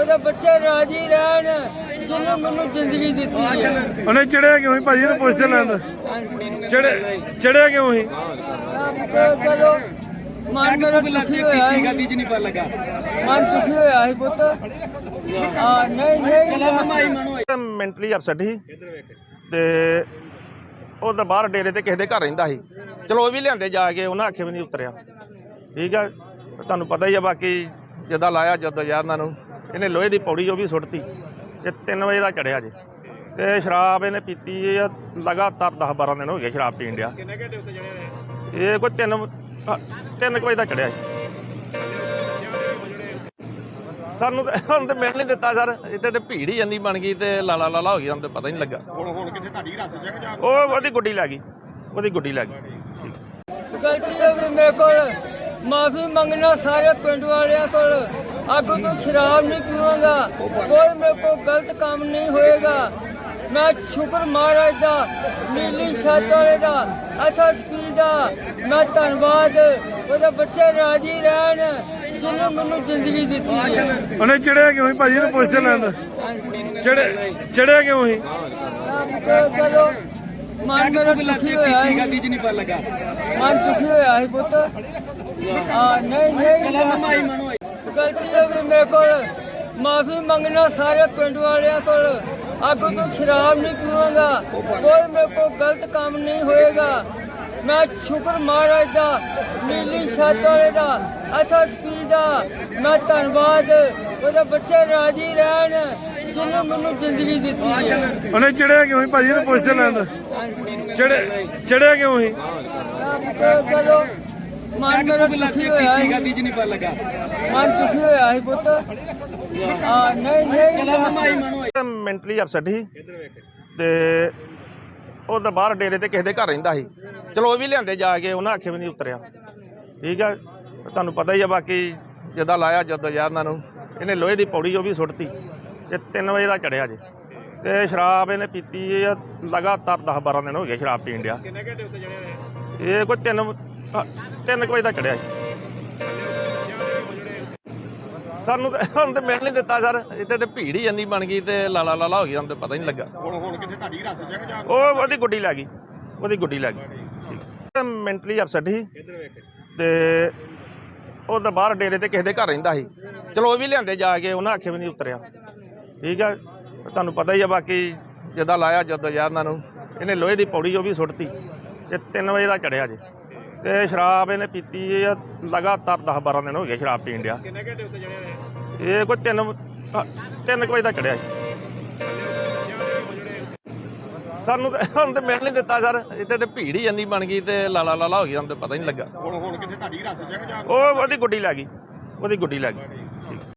ਉਹਦੇ ਬੱਚੇ ਰਾਜੀ ਰਹਿਣ ਜਿਹਨੂੰ ਮੈਨੂੰ ਜ਼ਿੰਦਗੀ ਦਿੱਤੀ ਹੈ। ਉਹਨੇ ਚੜਿਆ ਕਿਉਂ ਸੀ ਭਾਜੀ? ਇਹਨੂੰ ਪੁੱਛਦੇ ਲੈਂਦਾ ਚੜੇ ਚੜਿਆ ਕਿਉਂ ਸੀ? ਚਲੋ ਮਨ ਮੇਰਾ ਦੁਖੀ ਹੋਇਆ ਸੀ। ਗੱਡੀ 'ਚ ਨਹੀਂ ਪਤਾ ਲੱਗਾ ਮਨ ਦੁਖੀ ਹੋਇਆ ਸੀ ਪੁੱਤ। ਆ ਨਹੀਂ ਨਹੀਂ। ਮੈਂਟਲੀ ਅਪਸੈਟ ਸੀ। ਤੇ ਉਹ ਦਰਬਾਰ ਡੇਰੇ ਤੇ ਕਿਸੇ ਦੇ ਘਰ ਰਹਿੰਦਾ ਸੀ। ਚਲੋ ਉਹ ਵੀ ਲਿਆਂਦੇ ਜਾ ਕੇ ਉਹਨਾਂ ਆਖੇ ਵੀ ਨਹੀਂ ਉਤਰਿਆ। ਠੀਕ ਆ। ਤੁਹਾਨੂੰ ਪਤਾ ਹੀ ਆ ਬਾਕੀ ਜਦਾਂ ਲਾਇਆ ਜਦੋਂ ਯਾਰ ਨੂੰ ਇਹਨੇ ਲੋਹੇ ਦੀ ਪੌੜੀ ਉਹ ਵੀ ਸੁੱਟਤੀ ਇਹ 3 ਵਜੇ ਦਾ ਚੜਿਆ ਜੇ। ਤੇ ਸ਼ਰਾਬ ਇਹਨੇ ਪੀਤੀ ਆ ਲਗਾਤਾਰ 10 12 ਦਿਨ ਹੋ ਗਏ ਸ਼ਰਾਬ ਪੀਣ ਡਿਆ। ਕਿੰਨੇ ਘੰਟੇ ਉੱਤੇ ਚੜਿਆ ਇਹ? ਕੋਈ 3 3 ਵਜੇ ਦਾ ਚੜਿਆ ਸੀ ਸਾਨੂੰ ਤਾਂ ਮਿਲ ਨਹੀਂ ਦਿੱਤਾ ਸਰ। ਇੱਥੇ ਤੇ ਭੀੜ ਹੀ ਇੰਨੀ ਬਣ ਗਈ ਤੇ ਲਾਲਾ ਲਾਲਾ ਹੋ ਗਈ ਸਾਨੂੰ ਤੇ ਪਤਾ ਹੀ ਨਹੀਂ ਲੱਗਾ। ਹੁਣ ਹੁਣ ਕਿੱਥੇ ਤੁਹਾਡੀ ਰਸ ਜਗ ਜਾ ਉਹ ਉਹਦੀ ਗੁੱਡੀ ਲੱਗ ਗਈ। ਉਹਦੀ ਗੁੱਡੀ ਲੱਗ ਗਈ। ਗਲਤੀ ਹੋ ਗਈ ਮੇਰੇ ਕੋਲ ਮਾਫੀ ਮੰਗਣਾ ਸਾਰੇ ਪਿੰਡ ਵਾਲਿਆਂ ਕੋਲ। ਅੱਗੋਂ ਤੋਂ ਸ਼ਰਾਬ ਨਹੀਂ ਪੀਵਾਂਗਾ। ਕੋਈ ਮੇਰੇ ਕੋਲ ਗਲਤ ਕੰਮ ਨਹੀਂ ਹੋਏਗਾ। ਮੈਂ ਸ਼ੁਕਰ ਮਹਾਰਾਜ ਦਾ ਨੀਲੀ ਛੱਤ ਵਾਲੇ ਦਾ ਐਸਐਸਪੀ ਦਾ। ਮੈਂ ਧੰਨਵਾਦ। ਉਹਦੇ ਬੱਚੇ ਰਾਜੀ ਰਹਿਣ ਜਿਹਨੂੰ ਮੈਨੂੰ ਜ਼ਿੰਦਗੀ ਦਿੱਤੀ ਹੈ। ਉਹਨੇ ਚੜਿਆ ਕਿਉਂ ਸੀ ਭਾਜੀ? ਇਹਨੂੰ ਪੁੱਛਦੇ ਲੈਂਦਾ ਚੜੇ ਚੜਿਆ ਕਿਉਂ ਸੀ? ਚਲੋ ਮਨ ਮੇਰਾ ਦੁਖੀ ਹੋਇਆ ਸੀ। ਗੱਡੀ 'ਚ ਨਹੀਂ ਪਤਾ ਲੱਗਾ। ਮਨ ਦੁਖੀ ਹੋਇਆ ਸੀ ਪੁੱਤ। ਆ ਨਹੀਂ ਨਹੀਂ। ਮਾਈ ਮਨੋ ਗਲਤੀ ਹੋ ਗਈ ਮੇਰੇ ਕੋਲ। ਮਾਫੀ ਮੰਗਣਾ ਸਾਰੇ ਪਿੰਡ ਵਾਲਿਆਂ ਕੋਲ। ਅੱਗੋਂ ਤੋਂ ਸ਼ਰਾਬ ਨਹੀਂ ਪੀਵਾਂਗਾ। ਕੋਈ ਮੇਰੇ ਕੋਲ ਗਲਤ ਕੰਮ ਨਹੀਂ ਹੋਏਗਾ। ਮੈਂ ਸ਼ੁਕਰ ਮਹਾਰਾਜ ਦਾ ਨੀਲੀ ਛੱਤ ਵਾਲੇ ਦਾ ਐਸਐਸਪੀ ਦਾ। ਮੈਂ ਧੰਨਵਾਦ। ਉਹਦੇ ਬੱਚੇ ਰਾਜੀ ਰਹਿਣ ਜਿਹਨੂੰ ਮੈਨੂੰ ਜ਼ਿੰਦਗੀ ਦਿੱਤੀ ਹੈ। ਉਹਨੇ ਚੜਿਆ ਕਿਉਂ ਸੀ? ਭਾਜੀ ਇਹਨੂੰ ਪੁੱਛਦੇ ਲੈਂਦਾ ਚੜੇ ਚੜਿਆ ਕਿਉਂ ਸੀ? ਤੇ ਚਲੋ ਮਨ ਮੇਰਾ ਦੁਖੀ ਹੋਇਆ। ਸੀ ਗੱਡੀ 'ਚ ਨਹੀਂ ਪਤਾ ਲੱਗਾ। ਮਨ ਦੁਖੀ ਹੋਇਆ ਸੀ ਪੁੱਤ। ਆ, ਨਹੀਂ ਨਹੀਂ। ਮੈਂਟਲੀ ਅਪਸੈਟ ਸੀ। ਤੇ ਉਹ ਦਰਬਾਰ ਡੇਰੇ ਤੇ ਕਿਸੇ ਦੇ ਘਰ ਰਹਿੰਦਾ ਸੀ। ਚਲੋ, ਉਹ ਵੀ ਲਿਆਂਦੇ ਜਾ ਕੇ, ਉਹਨਾਂ ਆਖੇ ਵੀ ਨਹੀਂ ਉਤਰਿਆ। ਠੀਕ ਆ? ਤੁਹਾਨੂੰ ਪਤਾ ਹੀ ਆ, ਬਾਕੀ ਜਦਾਂ ਲਾਇਆ, ਜਦੋਂ ਯਾਰ ਨੂੰ, ਇਹਨੇ ਲੋਹੇ ਦੀ ਪੌੜੀ ਉਹ ਵੀ ਸੁੱਟਤੀ। ਇਹ 3 ਵਜੇ ਦਾ ਚੜਿਆ ਜੇ। ਤੇ ਸ਼ਰਾਬ ਇਹਨੇ ਪੀਤੀ ਆ ਲਗਾਤਾਰ 10 12 ਦਿਨ ਹੋ ਗਏ ਸ਼ਰਾਬ ਪੀਣ ਡਿਆ। ਕਿੰਨੇ ਘੰਟੇ ਉੱਤੇ ਚੜਿਆ ਇਹ ਕੋਈ 3 3 ਵਜੇ ਦਾ ਚੜਿਆ ਸੀ। ਸਾਨੂੰ ਤਾਂ ਤੇ ਮਿਲ ਨਹੀਂ ਦਿੱਤਾ ਸਰ। ਇੱਥੇ ਤੇ ਭੀੜ ਹੀ ਇੰਨੀ ਬਣ ਗਈ ਤੇ ਲਾਲਾ ਲਾਲਾ ਹੋ ਗਈ ਸਾਨੂੰ ਤੇ ਪਤਾ ਹੀ ਨਹੀਂ ਲੱਗਾ। ਹੁਣ ਹੁਣ ਕਿੱਥੇ ਤੁਹਾਡੀ ਰਸ ਜਗ ਜਾ ਉਹ ਉਹਦੀ ਗੁੱਡੀ ਲੱਗ ਗਈ। ਉਹਦੀ ਗੁੱਡੀ ਲੱਗ ਗਈ। ਮੈਂਟਲੀ ਅਪਸੈਟ ਸੀ। ਤੇ ਉਹ ਦਰਬਾਰ ਡੇਰੇ ਤੇ ਕਿਸੇ ਦੇ ਘਰ ਰਹਿੰਦਾ ਸੀ। ਚਲੋ ਉਹ ਵੀ ਲਿਆਂਦੇ ਜਾ ਕੇ ਉਹਨਾਂ ਆਖੇ ਵੀ ਨਹੀਂ ਉਤਰਿਆ। ਠੀਕ ਆ। ਤੁਹਾਨੂੰ ਪਤਾ ਹੀ ਆ ਬਾਕੀ ਜਦਾਂ ਲਾਇਆ ਜਦੋਂ ਯਾਰ ਨੂੰ। ਇਹਨੇ ਲੋਹੇ ਦੀ ਪੌੜੀ ਉਹ ਵੀ ਸੁੱਟਤੀ। ਇਹ 3 ਵਜੇ ਦਾ ਚੜਿਆ ਜੇ। ਤੇ ਸ਼ਰਾਬ ਇਹਨੇ ਪੀਤੀ ਆ ਲਗਾਤਾਰ 10 12 ਦਿਨ ਹੋ ਗਏ ਸ਼ਰਾਬ ਪੀਣ ਡਿਆ। ਕਿੰਨੇ ਘੰਟੇ ਉੱਤੇ ਚੜਿਆ ਇਹ? ਕੋਈ 3 3 ਵਜੇ ਦਾ ਚੜਿਆ ਸਾਨੂੰ ਤਾਂ ਹੁਣ ਤੇ ਮਿਲ ਨਹੀਂ ਦਿੱਤਾ ਸਰ। ਇੱਥੇ ਤੇ ਭੀੜ ਹੀ ਇੰਨੀ ਬਣ ਗਈ ਤੇ ਲਾਲਾ ਲਾਲਾ ਹੋ ਗਈ ਸਾਨੂੰ ਤੇ ਪਤਾ ਹੀ ਨਹੀਂ ਲੱਗਾ। ਹੁਣ ਹੁਣ ਕਿੱਥੇ ਤੁਹਾਡੀ ਰਸ ਜਗ ਜਾ ਉਹ ਉਹਦੀ ਗੁੱਡੀ ਲੱਗ ਗਈ। ਉਹਦੀ ਗੁੱਡੀ ਲੱਗ ਗਈ।